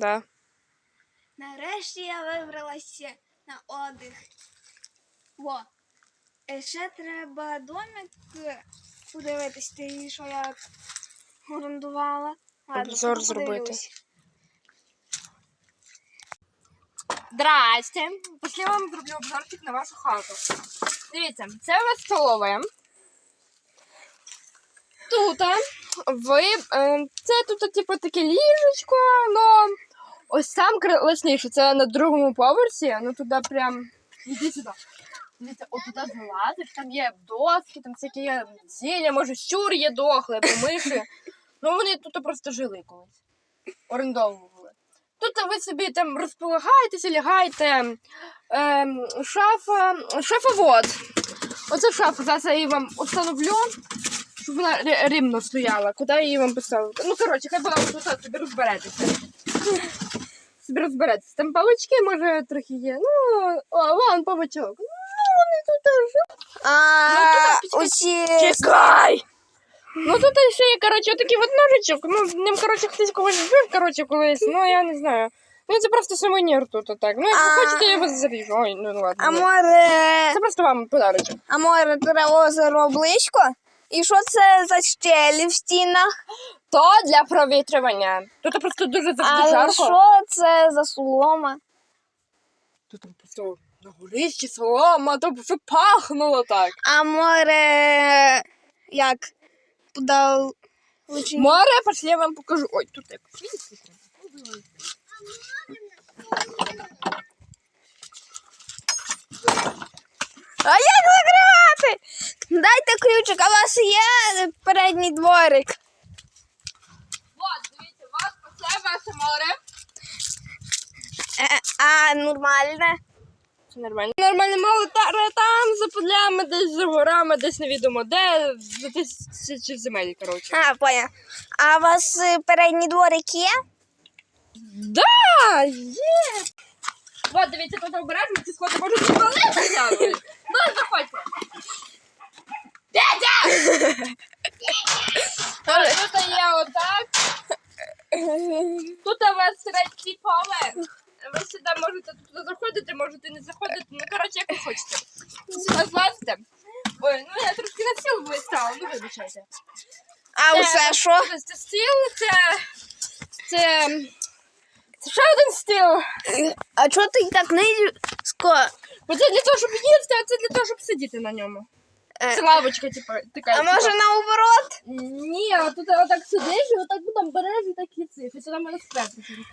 Да. Нарешті я вибралася на отдих. Во. Ще треба домик е, подивитись, ти що я орендувала. Ладно, Обзор зробити. Здрасте. Після вам зроблю обзорчик на вашу хату. Дивіться, це у вас столове. Тут ви. е, Це тут, типу, таке ліжечко, но ось там класніше. Це на другому поверсі, ну туди прям. Іди сюди. Дивіться, от туди залазиш, там є доски, там всякі є зілля, може щур є дохле, або миші. Ну вони тут просто жили колись. Орендовували. Тут ви собі там розполагаєтеся, лягаєте. Ем, шафа, шафовод. Оце шафа, зараз я її вам установлю, щоб вона рі- рівно стояла. Куди я її вам поставити? Ну, коротше, хай вона тут собі розберетеся. Собі розберетеся. Там павички, може, трохи є. Ну, о, вон павичок. Ну, вони тут теж. А, Ну. Чекай! Ну тут ще є, коротше, такий от ножичок. Ну, ним, коротше, хтось когось збив, коротше, колись. Ну, я не знаю. Ну, це просто сувенір тут отак. Ну, як ви А- хочете, я вас заріжу. Ой, ну ладно. А ні. море... Це просто вам подарочок. А море це озеро близько? І що це за щелі в стінах? То для провітрювання. Тут просто дуже завжди А жарко. що це за солома? Тут просто на горищі солома, то все пахнуло так. А море як подал Море, пошли я вам покажу. Ой, тут як світло треба. А як закривати? Дайте ключик, а у вас є передній дворик. От, дивіться, у вас оце ваше море. Е, а нормальне? Це нормально. Нормально мало та- там за полями, десь за горами, десь невідомо де, за тисячі земель, коротше. А, понял. А у вас е, передній дворик є? Да, є. От, дивіться, тут обережно ці сходи можуть провалитися. Ну, заходьте. Дядя! Тут є отак. Тут у вас третій поверх. Ви сюди можете туди заходити, можете не заходити. Ну, коротше, як ви хочете. Сюди злазите. Ой, ну я трошки на стіл вистала, ну вибачайте. А Це- усе що? Це стіл, це. Це. Це ще один стіл. А чого ти так низько? Бо це для того, щоб їсти, а це для того, щоб сидіти на ньому. Е, Це лавочка, типу, така. А типу. може наоборот? А тут отак сидиш і отак там береш і такі цифри. Це нам можна сперти.